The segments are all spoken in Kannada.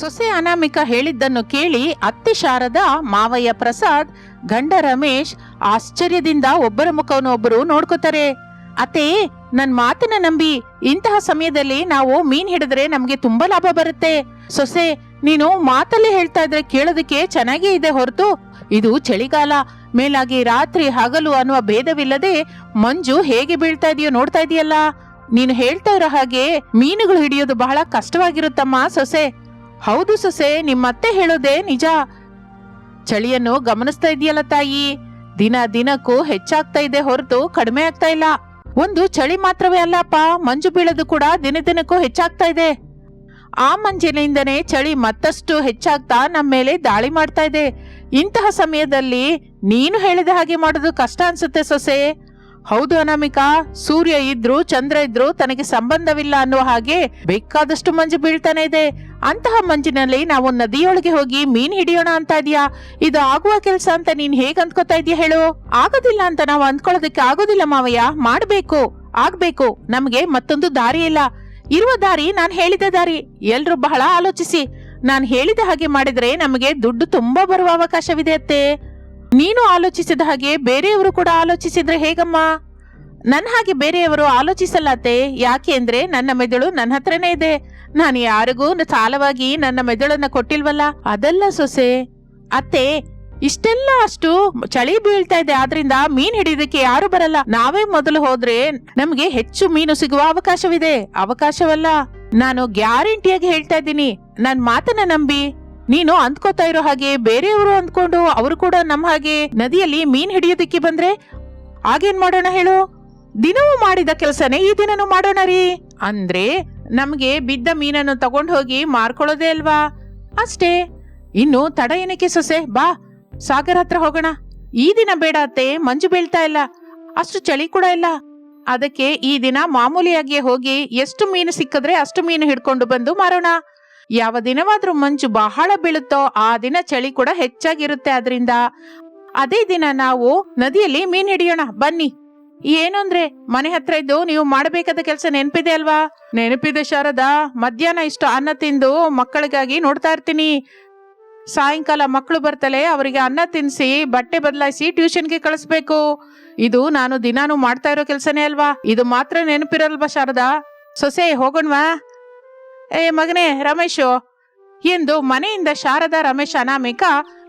ಸೊಸೆ ಅನಾಮಿಕ ಹೇಳಿದ್ದನ್ನು ಕೇಳಿ ಅತ್ತೆ ಶಾರದ ಮಾವಯ್ಯ ಪ್ರಸಾದ್, ಗಂಡ ರಮೇಶ್ ಆಶ್ಚರ್ಯದಿಂದ ಒಬ್ಬರ ಮುಖವನ್ನು ಒಬ್ಬರು ನೋಡ್ಕೋತಾರೆ. ಅತ್ತೆ, ನನ್ ಮಾತನ್ನ ನಂಬಿ ಇಂತಹ ಸಮಯದಲ್ಲಿ ನಾವು ಮೀನ್ ಹಿಡಿದ್ರೆ ನಮ್ಗೆ ತುಂಬಾ ಲಾಭ ಬರುತ್ತೆ. ಸೊಸೆ, ನೀನು ಮಾತಲ್ಲಿ ಹೇಳ್ತಾ ಇದ್ರೆ ಕೇಳೋದಕ್ಕೆ ಚೆನ್ನಾಗೇ ಇದೆ ಹೊರತು. ಇದು ಚಳಿಗಾಲ. ಮೇಲಾಗಿ ರಾತ್ರಿ ಹಗಲು ಅನ್ನುವ ಭೇದವಿಲ್ಲದೆ ಮಂಜು ಹೇಗೆ ಬೀಳ್ತಾ ಇದೆಯೋ ನೋಡ್ತಾ ಇದೆಯಲ್ಲ. ನೀನು ಹೇಳ್ತಾ ಇರೋ ಹಾಗೆ ಮೀನುಗಳು ಹಿಡಿಯೋದು ಬಹಳ ಕಷ್ಟವಾಗಿರುತ್ತಮ್ಮ ಸೊಸೆ. ಹೌದು ಸೊಸೆ, ನಿಮ್ಮತ್ತೆ ಹೇಳೋದೇ ನಿಜ. ಚಳಿಯನ್ನು ಗಮನಿಸ್ತಾ ಇದೆಯಲ್ಲ ತಾಯಿ. ದಿನ ದಿನಕ್ಕೂ ಹೆಚ್ಚಾಗ್ತಾ ಇದೆ ಹೊರತು ಕಡಿಮೆ ಆಗ್ತಾ ಇಲ್ಲ. ಒಂದು ಚಳಿ ಮಾತ್ರವೇ ಅಲ್ಲಪ್ಪ, ಮಂಜು ಬೀಳೋದು ಕೂಡ ದಿನ ದಿನಕ್ಕೂ ಹೆಚ್ಚಾಗ್ತಾ ಇದೆ. ಆ ಮಂಜಿನಿಂದನೇ ಚಳಿ ಮತ್ತಷ್ಟು ಹೆಚ್ಚಾಗ್ತಾ ನಮ್ಮ ಮೇಲೆ ದಾಳಿ ಮಾಡ್ತಾ ಇದೆ. ಇಂತಹ ಸಮಯದಲ್ಲಿ ನೀನು ಹೇಳಿದ ಹಾಗೆ ಮಾಡೋದು ಕಷ್ಟ ಅನ್ಸುತ್ತೆ ಸೊಸೆ. ಹೌದು ಅನಾಮಿಕಾ. ಸೂರ್ಯ ಇದ್ರು ಚಂದ್ರ ಇದ್ರು ತನಗೆ ಸಂಬಂಧವಿಲ್ಲ ಅನ್ನುವ ಹಾಗೆ ಬೇಕಾದಷ್ಟು ಮಂಜು ಬೀಳ್ತಾನೆ ಇದೆ. ಅಂತಹ ಮಂಜಿನಲ್ಲಿ ನಾವು ನದಿಯೊಳಗೆ ಹೋಗಿ ಮೀನ್ ಹಿಡಿಯೋಣ ಅಂತ ಇದೆಯಾ? ಇದು ಆಗುವ ಕೆಲಸ ಅಂತ ನೀನ್ ಹೇಗ್ ಅಂದ್ಕೋತಾ ಇದೀಯ ಹೇಳು? ಆಗೋದಿಲ್ಲ ಅಂತ ನಾವು ಅಂದ್ಕೊಳ್ಳೋದಕ್ಕೆ ಆಗೋದಿಲ್ಲ ಮಾವಯ್ಯ. ಮಾಡ್ಬೇಕು. ಆಗ್ಬೇಕು. ನಮ್ಗೆ ಮತ್ತೊಂದು ದಾರಿ ಇಲ್ಲ. ಇರುವ ದಾರಿ ನಾನ್ ಹೇಳಿದ ದಾರಿ. ಎಲ್ರು ಬಹಳ ಆಲೋಚಿಸಿ. ನಾನ್ ಹೇಳಿದ ಹಾಗೆ ಮಾಡಿದ್ರೆ ನಮಗೆ ದುಡ್ಡು ತುಂಬಾ ಬರುವ ಅವಕಾಶವಿದೆ ಅತ್ತೆ. ನೀನು ಆಲೋಚಿಸಿದ ಹಾಗೆ ಬೇರೆಯವರು ಕೂಡ ಆಲೋಚಿಸಿದ್ರೆ ಹೇಗಮ್ಮ? ನನ್ನ ಹಾಗೆ ಬೇರೆಯವರು ಆಲೋಚಿಸಲತ್ತೆ ಯಾಕೆ ಅಂದ್ರೆ ನನ್ನ ಮೆದುಳು ನನ್ನ ಹತ್ರನೇ ಇದೆ. ನಾನು ಯಾರಿಗೂ ಸಾಲವಾಗಿ ನನ್ನ ಮೆದುಳನ್ನ ಕೊಟ್ಟಿಲ್ವಲ್ಲ? ಅದಲ್ಲ ಸೊಸೆ. ಅತ್ತೆ, ಇಷ್ಟೆಲ್ಲ ಅಷ್ಟು ಚಳಿ ಬೀಳ್ತಾ ಇದೆ. ಆದ್ರಿಂದ ಮೀನ್ ಹಿಡಿಯೋದಕ್ಕೆ ಯಾರು ಬರಲ್ಲ. ನಾವೇ ಮೊದಲು ಹೋದ್ರೆ ನಮ್ಗೆ ಹೆಚ್ಚು ಮೀನು ಸಿಗುವ ಅವಕಾಶವಿದೆ. ಅವಕಾಶವಲ್ಲ. ನಾನು ಗ್ಯಾರಂಟಿಯಾಗಿ ಹೇಳ್ತಾ ಇದ್ದೀನಿ. ನನ್ ಮಾತನ್ನ ನಂಬಿ. ನೀನು ಅಂದ್ಕೋತಾ ಇರೋ ಹಾಗೆ ಬೇರೆಯವರು ಅಂದ್ಕೊಂಡು ಅವರು ಕೂಡ ನಮ್ಮ ಹಾಗೆ ನದಿಯಲ್ಲಿ ಮೀನ್ ಹಿಡಿಯೋದಿಕ್ಕೆ ಬಂದ್ರೆ ಆಗೇನ್ ಮಾಡೋಣ ಹೇಳು? ದಿನವೂ ಮಾಡಿದ ಕೆಲಸನೇ ಈ ದಿನನೂ ಮಾಡೋಣ ರೀ. ಅಂದ್ರೆ ನಮ್ಗೆ ಬಿದ್ದ ಮೀನನ್ನು ತಗೊಂಡು ಹೋಗಿ ಮಾರ್ಕೊಳ್ಳೋದೇ ಅಲ್ವಾ? ಅಷ್ಟೇ. ಇನ್ನು ತಡ ಏನಕ್ಕೆ ಸೊಸೆ? ಬಾ, ಸಾಗರ್ ಹತ್ರ ಹೋಗೋಣ. ಈ ದಿನ ಬೇಡ ಅತ್ತೆ, ಮಂಜು ಬೀಳ್ತಾ ಇಲ್ಲ. ಅಷ್ಟು ಚಳಿ ಕೂಡ ಇಲ್ಲ. ಅದಕ್ಕೆ ಈ ದಿನ ಮಾಮೂಲಿಯಾಗಿ ಹೋಗಿ ಎಷ್ಟು ಮೀನು ಸಿಕ್ಕಿದ್ರೆ ಅಷ್ಟು ಮೀನು ಹಿಡ್ಕೊಂಡು ಬಂದು ಮಾರೋಣ. ಯಾವ ದಿನವಾದ್ರೂ ಮಂಜು ಬಹಳ ಬೀಳುತ್ತೋ ಆ ದಿನ ಚಳಿ ಕೂಡ ಹೆಚ್ಚಾಗಿರುತ್ತೆ ಅದರಿಂದ ಅದೇ ದಿನ ನಾವು ನದಿಯಲ್ಲಿ ಮೀನ್ ಹಿಡಿಯೋಣ, ಬನ್ನಿ. ಏನು ಅಂದ್ರೆ, ಮನೆ ಹತ್ರ ಇದ್ದು ನೀವು ಮಾಡಬೇಕಾದ ಕೆಲಸ ನೆನಪಿದೆ ಅಲ್ವಾ? ನೆನಪಿದೆ ಶಾರದಾ. ಮಧ್ಯಾಹ್ನ ಇಷ್ಟು ಅನ್ನ ತಿಂದು ಮಕ್ಕಳಿಗಾಗಿ ನೋಡ್ತಾ ಇರ್ತೀನಿ. ಸಾಯಂಕಾಲ ಮಕ್ಕಳು ಬರ್ತಲೆ ಅವರಿಗೆ ಅನ್ನ ತಿನ್ಸಿ, ಬಟ್ಟೆ ಬದಲಾಯಿಸಿ ಟ್ಯೂಷನ್ಗೆ ಕಳಿಸ್ಬೇಕು. ಇದು ನಾನು ದಿನಾನು ಮಾಡ್ತಾ ಇರೋ ಕೆಲಸನೇ ಅಲ್ವಾ? ಇದು ಮಾತ್ರ ನೆನಪಿರಲ್ವಾ ಶಾರದಾ? ಸೊಸೆ, ಹೋಗೋಣವಾ? ಏ ಮಗನೇ, ರಮೇಶು. ಎಂದು ಮನೆಯಿಂದ ಶಾರದಾ ರಮೇಶ್ ಅನಾಮಿಕ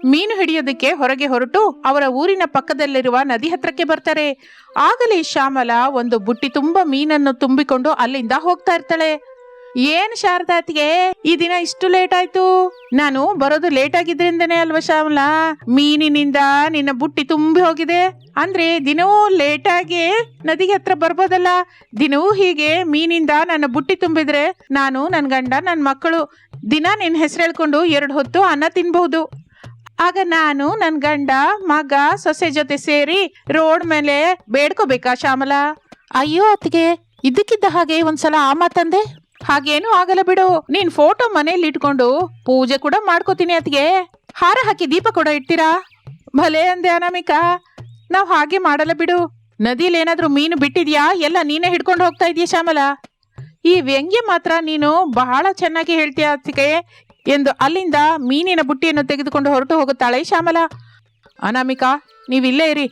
ಮೀನು ಹಿಡಿಯೋದಕ್ಕೆ ಹೊರಗೆ ಹೊರಟು ಅವರ ಊರಿನ ಪಕ್ಕದಲ್ಲಿರುವ ನದಿ ಹತ್ರಕ್ಕೆ ಬರ್ತಾರೆ. ಆಗಲೇ ಶ್ಯಾಮಲ ಒಂದು ಬುಟ್ಟಿ ತುಂಬಾ ಮೀನನ್ನು ತುಂಬಿಕೊಂಡು ಅಲ್ಲಿಂದ ಹೋಗ್ತಾ ಇರ್ತಾಳೆ. ಏನ್ ಶಾರದಾತಿಗೆ? ಈ ದಿನ ಇಷ್ಟು ಲೇಟ್ ಆಯ್ತು? ನಾನು ಬರೋದು ಲೇಟ್ ಆಗಿದ್ರಿಂದನೇ ಅಲ್ವಾ ಶ್ಯಾಮಲ? ಮೀನಿನಿಂದ ನಿನ್ನ ಬುಟ್ಟಿ ತುಂಬಿ ಹೋಗಿದೆ. ಅಂದ್ರೆ ದಿನವೂ ಲೇಟ್ ಆಗಿ ನದಿಗೆ ಹತ್ರ ಬರ್ಬೋದಲ್ಲ? ದಿನವೂ ಹೀಗೆ ಮೀನಿಂದ ನನ್ನ ಬುಟ್ಟಿ ತುಂಬಿದ್ರೆ ನಾನು ನನ್ನ ಗಂಡ ನನ್ನ ಮಕ್ಕಳು ದಿನ ನಿನ್ನ ಹೆಸರು ಹೇಳ್ಕೊಂಡು ಎರಡು ಹೊತ್ತು ಅನ್ನ ತಿನ್ಬಹುದು. ಆಗ ನಾನು ನನ್ನ ಗಂಡ, ಮಗ, ಸೊಸೆ ಜೊತೆ ಸೇರಿ ರೋಡ್ ಮೇಲೆ ಬೇಡ್ಕೋಬೇಕಾ ಶ್ಯಾಮಲ? ಅಯ್ಯೋ ಅತ್ತಿಗೆ, ಇದಕ್ಕಿದ್ದ ಹಾಗೆ ಒಂದ್ಸಲ ಆ ಮಾತಂದೆ? ಹಾಗೇನು ಆಗಲ್ಲ ಬಿಡು. ನೀನ್ ಫೋಟೋ ಮನೆಯಲ್ಲಿ ಇಟ್ಕೊಂಡು ಪೂಜೆ ಕೂಡ ಮಾಡ್ಕೋತೀನಿ ಅತ್ತಿಗೆ. ಹಾರ ಹಾಕಿ ದೀಪ ಕೂಡ ಇಡ್ತೀರಾ ಭಲೆ ಅಂದೆ ಅನಾಮಿಕಾ. ನಾವ್ ಹಾಗೆ ಮಾಡಲ್ಲ ಬಿಡು. ನದಿಲಿ ಏನಾದ್ರೂ ಮೀನು ಬಿಟ್ಟಿದ್ಯಾ? ಎಲ್ಲ ನೀನೇ ಹಿಡ್ಕೊಂಡು ಹೋಗ್ತಾ ಇದೀಯ ಶ್ಯಾಮಲ. ಈ ವ್ಯಂಗ್ಯ ಮಾತ್ರ ನೀನು ಬಹಳ ಚೆನ್ನಾಗಿ ಹೇಳ್ತೀಯ ಅತ್ತಿಗೆ ಎಂದು ಅಲ್ಲಿಂದ ಮೀನಿನ ಬುಟ್ಟಿಯನ್ನು ತೆಗೆದುಕೊಂಡು ಹೊರಟು ಹೋಗುತ್ತಾಳೆ ಶ್ಯಾಮಲ. ಅನಾಮಿಕಾ, ನೀವಿಲ್ಲೇ ಇರಿ.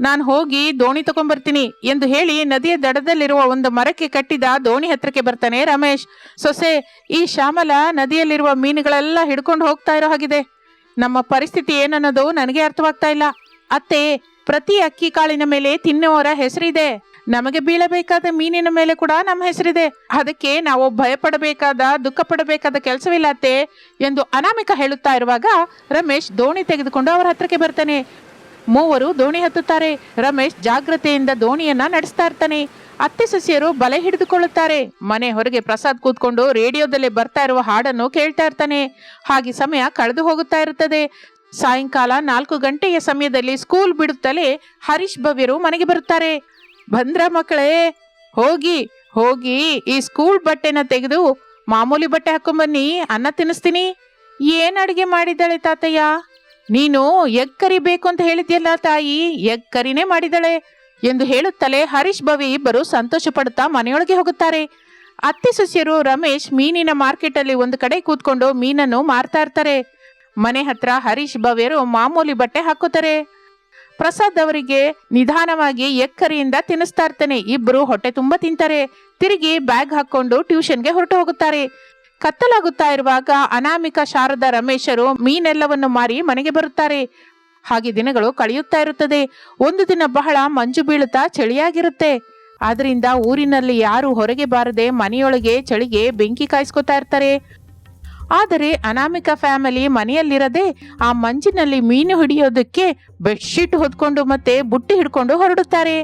ನಾನು ಹೋಗಿ ದೋಣಿ ತಗೊಂಡ್ಬರ್ತೀನಿ ಎಂದು ಹೇಳಿ ನದಿಯ ದಡದಲ್ಲಿರುವ ಒಂದು ಮರಕ್ಕೆ ಕಟ್ಟಿದ ದೋಣಿ ಹತ್ರಕ್ಕೆ ಬರ್ತಾನೆ ರಮೇಶ್. ಸೊಸೆ, ಈ ಶ್ಯಾಮಲ ನದಿಯಲ್ಲಿರುವ ಮೀನುಗಳೆಲ್ಲ ಹಿಡ್ಕೊಂಡು ಹೋಗ್ತಾ ಇರೋ ಹಾಗಿದೆ. ನಮ್ಮ ಪರಿಸ್ಥಿತಿ ಏನನ್ನೋದು ನನಗೆ ಅರ್ಥವಾಗ್ತಾ ಇಲ್ಲ. ಅತ್ತೆ, ಪ್ರತಿ ಅಕ್ಕಿ ಕಾಳಿನ ಮೇಲೆ ತಿನ್ನುವವರ ಹೆಸರಿದೆ. ನಮಗೆ ಬೀಳಬೇಕಾದ ಮೀನಿನ ಮೇಲೆ ಕೂಡ ನಮ್ಮ ಹೆಸರಿದೆ. ಅದಕ್ಕೆ ನಾವು ಭಯಪಡಬೇಕಾದ ದುಃಖ ಪಡಬೇಕಾದ ಕೆಲಸವಿಲ್ಲ ಅತ್ತೆ ಎಂದು ಅನಾಮಿಕ ಹೇಳುತ್ತಾ ಇರುವಾಗ ರಮೇಶ್ ದೋಣಿ ತೆಗೆದುಕೊಂಡು ಅವರ ಹತ್ರಕ್ಕೆ ಬರ್ತಾನೆ. ಮೂವರು ದೋಣಿ ಹತ್ತುತ್ತಾರೆ. ರಮೇಶ್ ಜಾಗ್ರತೆಯಿಂದ ದೋಣಿಯನ್ನ ನಡೆಸ್ತಾ ಇರ್ತಾನೆ. ಅತ್ತೆ ಸಸ್ಯರು ಬಲೆ ಹಿಡಿದುಕೊಳ್ಳುತ್ತಾರೆ. ಮನೆ ಹೊರಗೆ ಪ್ರಸಾದ್ ಕೂತ್ಕೊಂಡು ರೇಡಿಯೋದಲ್ಲಿ ಬರ್ತಾ ಇರುವ ಹಾಡನ್ನು ಕೇಳ್ತಾ ಇರ್ತಾನೆ. ಹಾಗೆ ಸಮಯ ಕಳೆದು ಹೋಗುತ್ತಾ ಇರುತ್ತದೆ. ಸಾಯಂಕಾಲ ನಾಲ್ಕು ಗಂಟೆಯ ಸಮಯದಲ್ಲಿ ಸ್ಕೂಲ್ ಬಿಡುತ್ತಲೇ ಹರೀಶ್ ಭವ್ಯರು ಮನೆಗೆ ಬರುತ್ತಾರೆ. ಬಂದ್ರ ಮಕ್ಕಳೇ, ಹೋಗಿ ಹೋಗಿ, ಈ ಸ್ಕೂಲ್ ಬಟ್ಟೆನ ತೆಗೆದು ಮಾಮೂಲಿ ಬಟ್ಟೆ ಹಾಕೊಂಬನ್ನಿ, ಅನ್ನ ತಿನ್ನಿಸ್ತೀನಿ. ಏನ್ ಅಡಿಗೆ ಮಾಡಿದ್ದಾಳೆ ತಾತಯ್ಯ? ನೀನು ಎಗ್ ಕರಿ ಬೇಕು ಅಂತ ಹೇಳಿದ್ಯಲ್ಲ ತಾಯಿ? ಎಗ್ ಕರಿನೇ ಮಾಡಿದಳೆ ಎಂದು ಹೇಳುತ್ತಲೇ ಹರೀಶ್ ಭವಿ ಇಬ್ಬರು ಸಂತೋಷ ಪಡುತ್ತಾ ಮನೆಯೊಳಗೆ ಹೋಗುತ್ತಾರೆ. ಅತ್ತೆ ಸೊಸೆಯರು ರಮೇಶ್ ಮೀನಿನ ಮಾರ್ಕೆಟ್ ಅಲ್ಲಿ ಒಂದು ಕಡೆ ಕೂತ್ಕೊಂಡು ಮೀನನ್ನು ಮಾರ್ತಾ ಇರ್ತಾರೆ. ಮನೆ ಹತ್ರ ಹರೀಶ್ ಭವ್ಯರು ಮಾಮೂಲಿ ಬಟ್ಟೆ ಹಾಕೋತಾರೆ. ಪ್ರಸಾದ್ ಅವರಿಗೆ ನಿಧಾನವಾಗಿ ಎಕ್ಕರಿಯಿಂದ ತಿನ್ನಿಸ್ತಾ ಇರ್ತಾನೆ. ಇಬ್ಬರು ಹೊಟ್ಟೆ ತುಂಬಾ ತಿಂತಾರೆ. ತಿರುಗಿ ಬ್ಯಾಗ್ ಹಾಕೊಂಡು ಟ್ಯೂಷನ್ಗೆ ಹೊರಟು ಹೋಗುತ್ತಾರೆ. ಕತ್ತಲಾಗುತ್ತಾ ಇರುವಾಗ ಅನಾಮಿಕ ಶಾರದಾ ರಮೇಶರು ಮೀನೆಲ್ಲವನ್ನು ಮಾರಿ ಮನೆಗೆ ಬರುತ್ತಾರೆ. ಹಾಗೆ ದಿನಗಳು ಕಳೆಯುತ್ತಾ ಇರುತ್ತದೆ. ಒಂದು ದಿನ ಬಹಳ ಮಂಜು ಬೀಳುತ್ತಾ ಚಳಿಯಾಗಿರುತ್ತೆ. ಆದ್ರಿಂದ ಊರಿನಲ್ಲಿ ಯಾರು ಹೊರಗೆ ಬಾರದೆ ಮನೆಯೊಳಗೆ ಚಳಿಗೆ ಬೆಂಕಿ ಕಾಯಿಸ್ಕೊತಾ ಇರ್ತಾರೆ. ಆದರೆ ಅನಾಮಿಕ ಫ್ಯಾಮಿಲಿ ಮನೆಯಲ್ಲಿರದೆ ಆ ಮಂಜಿನಲ್ಲಿ ಮೀನು ಹಿಡಿಯೋದಕ್ಕೆ ಬೆಡ್ಶೀಟ್ ಹೊದ್ಕೊಂಡು ಮತ್ತೆ ಬುಟ್ಟಿ ಹಿಡ್ಕೊಂಡು ಹೊರಡುತ್ತಾರೆ.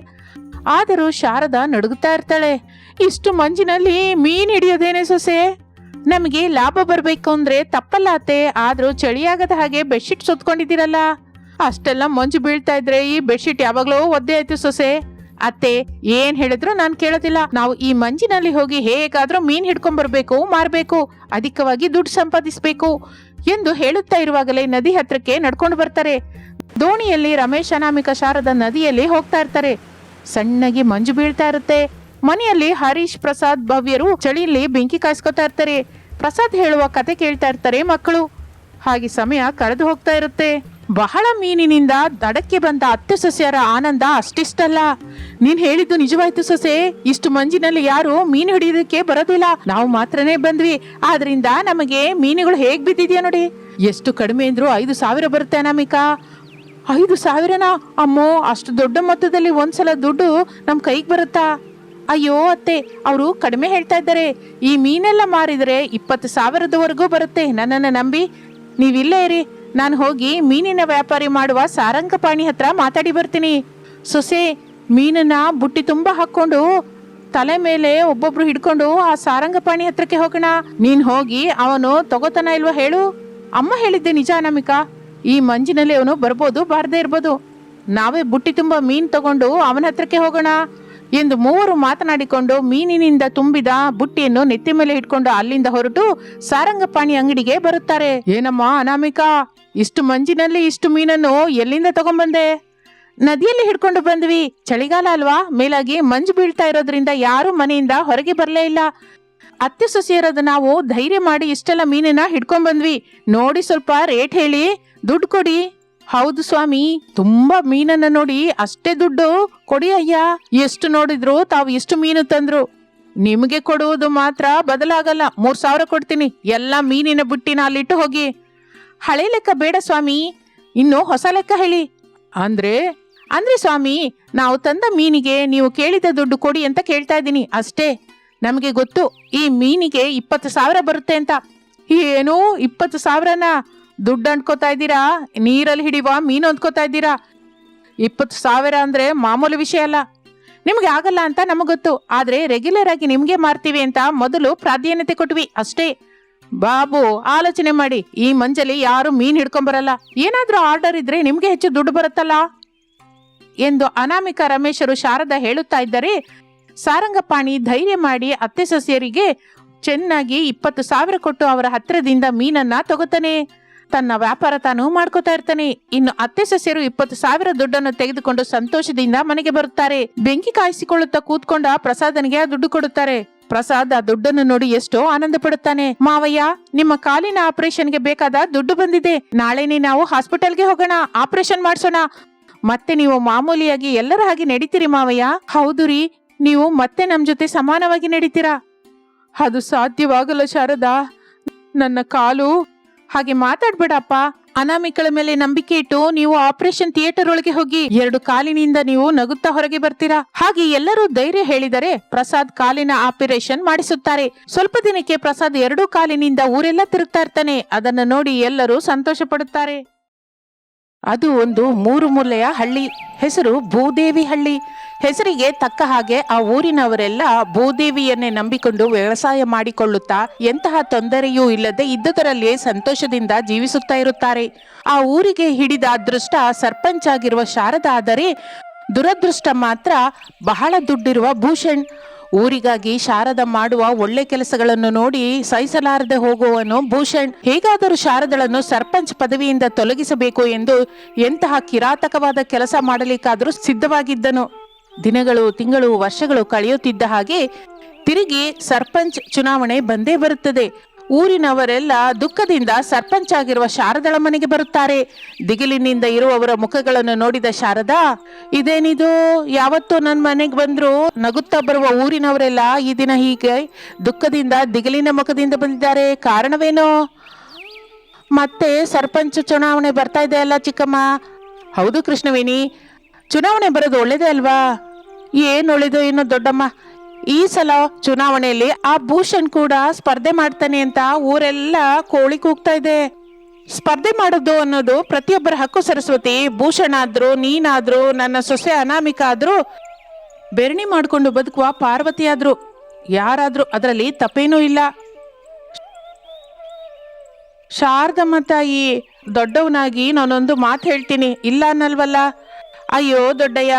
ಆದರೂ ಶಾರದಾ ನಡುಗುತ್ತಾ ಇರ್ತಾಳೆ. ಇಷ್ಟು ಮಂಜಿನಲ್ಲಿ ಮೀನು ಹಿಡಿಯೋದೇನೆ ಸೊಸೆ? ನಮಗೆ ಲಾಭ ಬರಬೇಕು ಅಂದ್ರೆ ತಪ್ಪಲ್ಲ ಅತ್ತೆ ಆದ್ರೂ ಚಳಿಯಾಗದ ಹಾಗೆ ಬೆಡ್ಶೀಟ್ ಸುತ್ಕೊಂಡಿದ್ದೀರಲ್ಲ? ಅಷ್ಟೆಲ್ಲ ಮಂಜು ಬೀಳ್ತಾ ಇದ್ರೆ ಈ ಬೆಡ್ಶೀಟ್ ಯಾವಾಗ್ಲೂ ಒದ್ದೆ ಆಯ್ತು ಸೊಸೆ. ಅತ್ತೆ, ಏನ್ ಹೇಳಿದ್ರು ನಾನು ಕೇಳೋದಿಲ್ಲ. ನಾವು ಈ ಮಂಜಿನಲ್ಲಿ ಹೋಗಿ ಹೇಗಾದ್ರೂ ಮೀನ್ ಹಿಡ್ಕೊಂಡ್ ಬರ್ಬೇಕು, ಮಾರ್ಬೇಕು, ಅಧಿಕವಾಗಿ ದುಡ್ಡು ಸಂಪಾದಿಸ್ಬೇಕು ಎಂದು ಹೇಳುತ್ತಾ ಇರುವಾಗಲೇ ನದಿ ಹತ್ರಕ್ಕೆ ನಡ್ಕೊಂಡು ಬರ್ತಾರೆ. ದೋಣಿಯಲ್ಲಿ ರಮೇಶ್ ಅನಾಮಿಕ ಶಾರದ ನದಿಯಲ್ಲಿ ಹೋಗ್ತಾ ಇರ್ತಾರೆ. ಸಣ್ಣಗೆ ಮಂಜು ಬೀಳ್ತಾ ಇರುತ್ತೆ. ಮನೆಯಲ್ಲಿ ಹರೀಶ್ ಪ್ರಸಾದ್ ಭವ್ಯರು ಚಳಿಯಲ್ಲಿ ಬೆಂಕಿ ಕಾಯಿಸ್ಕೊತಾ ಇರ್ತಾರೆ. ಪ್ರಸಾದ್ ಹೇಳುವ ಕತೆ ಕೇಳ್ತಾ ಇರ್ತಾರೆ ಮಕ್ಕಳು. ಹಾಗೆ ಸಮಯ ಕಳೆದು ಹೋಗ್ತಾ ಇರುತ್ತೆ. ಬಹಳ ಮೀನಿನಿಂದ ದಡಕ್ಕೆ ಬಂದ ಅತ್ತೆ ಸಸ್ಯರ ಆನಂದ ಅಷ್ಟಿಷ್ಟಲ್ಲ. ನೀನ್ ಹೇಳಿದ್ದು ನಿಜವಾಯ್ತು ಸೊಸೆ. ಇಷ್ಟು ಮಂಜಿನಲ್ಲಿ ಯಾರು ಮೀನು ಹಿಡಿಯೋದಕ್ಕೆ ಬರೋದಿಲ್ಲ. ನಾವು ಮಾತ್ರನೇ ಬಂದ್ವಿ. ಆದ್ರಿಂದ ನಮಗೆ ಮೀನುಗಳು ಹೇಗ್ ಬಿದ್ದಿದ್ಯಾ ನೋಡಿ. ಎಷ್ಟು ಕಡಿಮೆ ಅಂದ್ರು ಐದು ಸಾವಿರ ಬರುತ್ತೆ ಅನಾಮಿಕಾ. ಐದು ಸಾವಿರನಾ? ಅಮ್ಮೋ, ಅಷ್ಟು ದೊಡ್ಡ ಮೊತ್ತದಲ್ಲಿ ಒಂದ್ಸಲ ದುಡ್ಡು ನಮ್ ಕೈಗೆ ಬರುತ್ತಾ? ಅಯ್ಯೋ ಅತ್ತೆ, ಅವರು ಕಡಿಮೆ ಹೇಳ್ತಾ ಇದ್ದಾರೆ. ಈ ಮೀನೆಲ್ಲ ಮಾರಿದರೆ ಇಪ್ಪತ್ತು ಸಾವಿರದವರೆಗೂ ಬರುತ್ತೆ, ನನ್ನನ್ನು ನಂಬಿ. ನೀವಿಲ್ಲೇ ಇರಿ, ನಾನು ಹೋಗಿ ಮೀನಿನ ವ್ಯಾಪಾರಿ ಮಾಡುವ ಸಾರಂಗಪಾಣಿ ಹತ್ರ ಮಾತಾಡಿ ಬರ್ತೀನಿ. ಸೊಸೆ, ಮೀನನ್ನ ಬುಟ್ಟಿ ತುಂಬ ಹಾಕ್ಕೊಂಡು ತಲೆ ಮೇಲೆ ಒಬ್ಬೊಬ್ರು ಹಿಡ್ಕೊಂಡು ಆ ಸಾರಂಗಪಾಣಿ ಹತ್ರಕ್ಕೆ ಹೋಗೋಣ. ನೀನು ಹೋಗಿ ಅವನು ತಗೋತಾನ ಇಲ್ವಾ ಹೇಳು. ಅಮ್ಮ ಹೇಳಿದ್ದೆ ನಿಜ ಅನಾಮಿಕಾ. ಈ ಮಂಜಿನಲ್ಲಿ ಅವನು ಬರ್ಬೋದು, ಬಾರದೇ ಇರ್ಬೋದು. ನಾವೇ ಬುಟ್ಟಿ ತುಂಬ ಮೀನ್ ತಗೊಂಡು ಅವನ ಹತ್ರಕ್ಕೆ ಹೋಗೋಣ. ಎಂದು ಮೂವರು ಮಾತನಾಡಿಕೊಂಡು ಮೀನಿನಿಂದ ತುಂಬಿದ ಬುಟ್ಟಿಯನ್ನು ನೆತ್ತಿ ಮೇಲೆ ಇಟ್ಕೊಂಡು ಅಲ್ಲಿಂದ ಹೊರಟು ಸಾರಂಗಪಾಣಿ ಅಂಗಡಿಗೆ ಬರುತ್ತಾರೆ. ಏನಮ್ಮ ಅನಾಮಿಕಾ? ಇಷ್ಟು ಮಂಜಿನಲ್ಲಿ ಇಷ್ಟು ಮೀನನ್ನು ಎಲ್ಲಿಂದ ತಗೊಂಡ್ಬಂದೆ? ನದಿಯಲ್ಲಿ ಹಿಡ್ಕೊಂಡು ಬಂದ್ವಿ. ಚಳಿಗಾಲ ಅಲ್ವಾ? ಮೇಲಾಗಿ ಮಂಜು ಬೀಳ್ತಾ ಇರೋದ್ರಿಂದ ಯಾರು ಮನೆಯಿಂದ ಹೊರಗೆ ಬರಲೇ ಇಲ್ಲ. ಅತ್ತೆ ಸೊಸೆಯರದ ನಾವು ಧೈರ್ಯ ಮಾಡಿ ಇಷ್ಟೆಲ್ಲ ಮೀನನ್ನ ಹಿಡ್ಕೊಂಡ್ ಬಂದ್ವಿ ನೋಡಿ ಸ್ವಲ್ಪ ರೇಟ್ ಹೇಳಿ. ದುಡ್ಡು ಕೊಡಿ. ಹೌದು ಸ್ವಾಮಿ, ತುಂಬಾ ಮೀನನ್ನ ನೋಡಿ ಅಷ್ಟೇ ದುಡ್ಡು ಕೊಡಿ ಅಯ್ಯ. ಎಷ್ಟು ನೋಡಿದ್ರು ತಾವು ಎಷ್ಟು ಮೀನು ತಂದ್ರು. ನಿಮಗೆ ಕೊಡುವುದು ಮಾತ್ರ ಬದಲಾಗಲ್ಲ. ಮೂರ್ ಸಾವಿರ ಕೊಡ್ತೀನಿ. ಎಲ್ಲ ಮೀನಿನ ಬುಟ್ಟಿನ ಅಲ್ಲಿಟ್ಟು ಹೋಗಿ. ಹಳೆ ಲೆಕ್ಕ ಬೇಡ ಸ್ವಾಮಿ. ಇನ್ನು ಹೊಸ ಲೆಕ್ಕ ಹೇಳಿ. ಅಂದ್ರೆ ಅಂದ್ರೆ ಸ್ವಾಮಿ, ನಾವು ತಂದ ಮೀನಿಗೆ ನೀವು ಕೇಳಿದ ದುಡ್ಡು ಕೊಡಿ ಅಂತ ಕೇಳ್ತಾ ಇದ್ದೀನಿ. ಅಷ್ಟೇ. ನಮಗೆ ಗೊತ್ತು, ಈ ಮೀನಿಗೆ ಇಪ್ಪತ್ತು ಸಾವಿರ ಬರುತ್ತೆ ಅಂತ. ಏನು ಇಪ್ಪತ್ತು ಸಾವಿರನ? ದುಡ್ಡು ಅಂಟ್ಕೋತಾ ಇದ್ದೀರಾ? ನೀರಲ್ಲಿ ಹಿಡಿಯುವ ಮೀನು ಅಂದ್ಕೋತಾ ಇದ್ದೀರಾ? ಇಪ್ಪತ್ತು ಸಾವಿರ ಅಂದ್ರೆ ಮಾಮೂಲು ವಿಷಯ ಅಲ್ಲ. ನಿಮ್ಗೆ ಆಗಲ್ಲ ಅಂತ ನಮಗೆ ಗೊತ್ತು. ಆದ್ರೆ ರೆಗ್ಯುಲರ್ ಆಗಿ ನಿಮ್ಗೆ ಮಾರ್ತೀವಿ ಅಂತ ಮೊದಲು ಪ್ರಾಧಾನ್ಯತೆ ಕೊಟ್ವಿ ಅಷ್ಟೇ. ಬಾಬು, ಆಲೋಚನೆ ಮಾಡಿ. ಈ ಮಂಜಲಿ ಯಾರು ಮೀನ್ ಹಿಡ್ಕೊಂಬರಲ್ಲ. ಏನಾದ್ರೂ ಆರ್ಡರ್ ಇದ್ರೆ ನಿಮ್ಗೆ ಹೆಚ್ಚು ದುಡ್ಡು ಬರುತ್ತಲ್ಲ? ಎಂದು ಅನಾಮಿಕ ರಮೇಶರು ಶಾರದಾ ಹೇಳುತ್ತಾ ಇದ್ದರೆ, ಸಾರಂಗಪಾಣಿ ಧೈರ್ಯ ಮಾಡಿ ಅತ್ತೆ ಸೊಸೆಯರಿಗೆ ಚೆನ್ನಾಗಿ ಇಪ್ಪತ್ತು ಸಾವಿರ ಕೊಟ್ಟು ಅವರ ಹತ್ತಿರದಿಂದ ಮೀನನ್ನ ತಗೋತಾನೆ. ತನ್ನ ವ್ಯಾಪಾರ ತಾನು ಮಾಡ್ಕೋತಾ ಇರ್ತಾನೆ. ಇನ್ನು ಅತ್ತೆ ಸಸ್ಯರು ಇಪ್ಪತ್ತು ಸಾವಿರ ದುಡ್ಡನ್ನು ತೆಗೆದುಕೊಂಡು ಸಂತೋಷದಿಂದ ಮನೆಗೆ ಬರುತ್ತಾರೆ. ಬೆಂಕಿ ಕಾಯಿಸಿಕೊಳ್ಳುತ್ತಾ ಕೂತ್ಕೊಂಡ ಪ್ರಸಾದನಿಗೆ ಆ ದುಡ್ಡು ಕೊಡುತ್ತಾರೆ. ಪ್ರಸಾದ್ ಆ ದುಡ್ಡನ್ನು ನೋಡಿ ಎಷ್ಟೋ ಆನಂದ ಪಡುತ್ತಾನೆ. ಮಾವಯ್ಯ, ನಿಮ್ಮ ಕಾಲಿನ ಆಪರೇಷನ್ಗೆ ಬೇಕಾದ ದುಡ್ಡು ಬಂದಿದೆ. ನಾಳೆನೇ ನಾವು ಹಾಸ್ಪಿಟಲ್ಗೆ ಹೋಗೋಣ. ಆಪರೇಷನ್ ಮಾಡಿಸೋಣ. ಮತ್ತೆ ನೀವು ಮಾಮೂಲಿಯಾಗಿ ಎಲ್ಲರ ಹಾಗೆ ನಡೀತೀರಿ ಮಾವಯ್ಯ? ಹೌದು ರೀ. ನೀವು ಮತ್ತೆ ನಮ್ ಜೊತೆ ಸಮಾನವಾಗಿ ನಡೀತೀರಾ? ಅದು ಸಾಧ್ಯವಾಗಲ್ಲ ಶಾರದಾ. ನನ್ನ ಕಾಲು ಹಾಗೆ ಮಾತಾಡ್ಬೇಡಪ್ಪ. ಅನಾಮಿಕಳ ಮೇಲೆ ನಂಬಿಕೆ ಇಟ್ಟು ನೀವು ಆಪರೇಷನ್ ಥಿಯೇಟರ್ ಒಳಗೆ ಹೋಗಿ ಎರಡು ಕಾಲಿನಿಂದ ನೀವು ನಗುತ್ತಾ ಹೊರಗೆ ಬರ್ತೀರಾ? ಹಾಗೆ ಎಲ್ಲರೂ ಧೈರ್ಯ ಹೇಳಿದರೆ ಪ್ರಸಾದ್ ಕಾಲಿನ ಆಪರೇಷನ್ ಮಾಡಿಸುತ್ತಾರೆ. ಸ್ವಲ್ಪ ದಿನಕ್ಕೆ ಪ್ರಸಾದ್ ಎರಡೂ ಕಾಲಿನಿಂದ ಊರೆಲ್ಲ ತಿರುಗ್ತಾ ಇರ್ತಾನೆ. ಅದನ್ನ ನೋಡಿ ಎಲ್ಲರೂ ಸಂತೋಷ ಪಡುತ್ತಾರೆ ಅದು ಒಂದು ಮೂರು ಮೂಲೆಯ ಹಳ್ಳಿ. ಹೆಸರು ಭೂದೇವಿ ಹಳ್ಳಿ. ಹೆಸರಿಗೆ ತಕ್ಕ ಹಾಗೆ ಆ ಊರಿನವರೆಲ್ಲ ಭೂದೇವಿಯನ್ನೇ ನಂಬಿಕೊಂಡು ವ್ಯವಸಾಯ ಮಾಡಿಕೊಳ್ಳುತ್ತಾ ಎಂತಹ ತೊಂದರೆಯೂ ಇಲ್ಲದೆ ಇದ್ದುದರಲ್ಲಿಯೇ ಸಂತೋಷದಿಂದ ಜೀವಿಸುತ್ತಾ ಇರುತ್ತಾರೆ. ಆ ಊರಿಗೆ ಹಿಡಿದ ಅದೃಷ್ಟ ಸರ್ಪಂಚ್ ಆಗಿರುವ ಶಾರದಾ ಆದರೆ ದುರದೃಷ್ಟ ಮಾತ್ರ ಬಹಳ ದುಡ್ಡಿರುವ ಭೂಷಣ್. ಊರಿಗಾಗಿ ಶಾರದ ಮಾಡುವ ಒಳ್ಳೆ ಕೆಲಸಗಳನ್ನು ನೋಡಿ ಸಹಿಸಲಾರದೆ ಹೋಗುವನು ಭೂಷಣ್. ಹೇಗಾದರೂ ಶಾರದಳನ್ನು ಸರ್ಪಂಚ್ ಪದವಿಯಿಂದ ತೊಲಗಿಸಬೇಕು ಎಂದು ಎಂತಹ ಕಿರಾತಕವಾದ ಕೆಲಸ ಮಾಡಲಿಕ್ಕಾದರೂ ಸಿದ್ಧವಾಗಿದ್ದನು. ದಿನಗಳು, ತಿಂಗಳು, ವರ್ಷಗಳು ಕಳೆಯುತ್ತಿದ್ದ ಹಾಗೆ ತಿರುಗಿ ಸರ್ಪಂಚ್ ಚುನಾವಣೆ ಬಂದೇ ಬರುತ್ತದೆ. ಊರಿನವರೆಲ್ಲ ದುಃಖದಿಂದ ಸರ್ಪಂಚ್ ಆಗಿರುವ ಶಾರದಳ ಮನೆಗೆ ಬರುತ್ತಾರೆ. ದಿಗಿಲಿನಿಂದ ಇರುವವರ ಮುಖಗಳನ್ನು ನೋಡಿದ ಶಾರದಾ, ಇದೇನಿದು? ಯಾವತ್ತು ನನ್ನ ಮನೆಗೆ ಬಂದ್ರು ನಗುತ್ತಾ ಬರುವ ಊರಿನವರೆಲ್ಲ ಈ ದಿನ ಹೀಗೆ ದುಃಖದಿಂದ ದಿಗಿಲಿನ ಮುಖದಿಂದ ಬಂದಿದ್ದಾರೆ. ಕಾರಣವೇನು? ಮತ್ತೆ ಸರ್ಪಂಚ್ ಚುನಾವಣೆ ಬರ್ತಾ ಇದೆ ಅಲ್ಲ ಚಿಕ್ಕಮ್ಮ? ಹೌದು ಕೃಷ್ಣವೇಣಿ, ಚುನಾವಣೆ ಬರೋದು ಒಳ್ಳೇದೇ ಅಲ್ವಾ? ಏನ್ ಒಳ್ಳೇದು ಏನು ದೊಡ್ಡಮ್ಮ? ಈ ಸಲ ಚುನಾವಣೆಯಲ್ಲಿ ಆ ಭೂಷಣ್ ಕೂಡ ಸ್ಪರ್ಧೆ ಮಾಡ್ತಾನೆ ಅಂತ ಊರೆಲ್ಲ ಕೋಳಿ ಕೂಗ್ತಾ ಇದೆ. ಸ್ಪರ್ಧೆ ಮಾಡೋದು ಅನ್ನೋದು ಪ್ರತಿಯೊಬ್ಬರ ಹಕ್ಕು ಸರಸ್ವತಿ. ಭೂಷಣ ಆದ್ರು ನೀನಾದ್ರು, ನನ್ನ ಸೊಸೆ ಅನಾಮಿಕ ಆದ್ರು, ಬೆರಣಿ ಮಾಡ್ಕೊಂಡು ಬದುಕುವ ಪಾರ್ವತಿ ಆದ್ರು, ಯಾರಾದ್ರೂ ಅದರಲ್ಲಿ ತಪ್ಪೇನೂ ಇಲ್ಲ. ಶಾರದಮ್ಮ ತಾಯಿ ದೊಡ್ಡವನಾಗಿ ನಾನೊಂದು ಮಾತು ಹೇಳ್ತೀನಿ. ಇಲ್ಲ ಅನ್ನಲ್ವಲ್ಲ. ಅಯ್ಯೋ ದೊಡ್ಡಯ್ಯ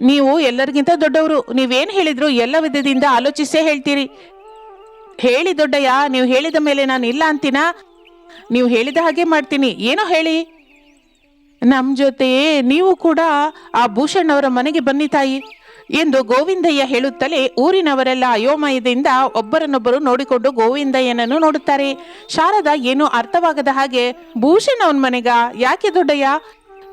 ನೀವು ಎಲ್ಲರಿಗಿಂತ ದೊಡ್ಡವರು. ನೀವೇನು ಹೇಳಿದ್ರು ಎಲ್ಲ ವಿಧದಿಂದ ಆಲೋಚಿಸೇ ಹೇಳ್ತೀರಿ. ಹೇಳಿ ದೊಡ್ಡಯ್ಯ, ನೀವು ಹೇಳಿದ ಮೇಲೆ ನಾನು ಇಲ್ಲ ಅಂತೀನಾ? ನೀವು ಹೇಳಿದ ಹಾಗೆ ಮಾಡ್ತೀನಿ. ಏನೋ ಹೇಳಿ. ನಮ್ಮ ಜೊತೆ ನೀವು ಕೂಡ ಆ ಭೂಷಣ್ ಅವರ ಮನೆಗೆ ಬನ್ನಿ ತಾಯಿ. ಎಂದು ಗೋವಿಂದಯ್ಯ ಹೇಳುತ್ತಲೇ ಊರಿನವರೆಲ್ಲ ಅಯೋಮಯದಿಂದ ಒಬ್ಬರನ್ನೊಬ್ಬರು ನೋಡಿಕೊಂಡು ಗೋವಿಂದಯ್ಯನನ್ನು ನೋಡುತ್ತಾರೆ. ಶಾರದಾ ಏನು ಅರ್ಥವಾಗದ ಹಾಗೆ, ಭೂಷಣ್ ಅವನ ಮನೆಗ? ಯಾಕೆ ದೊಡ್ಡಯ್ಯ?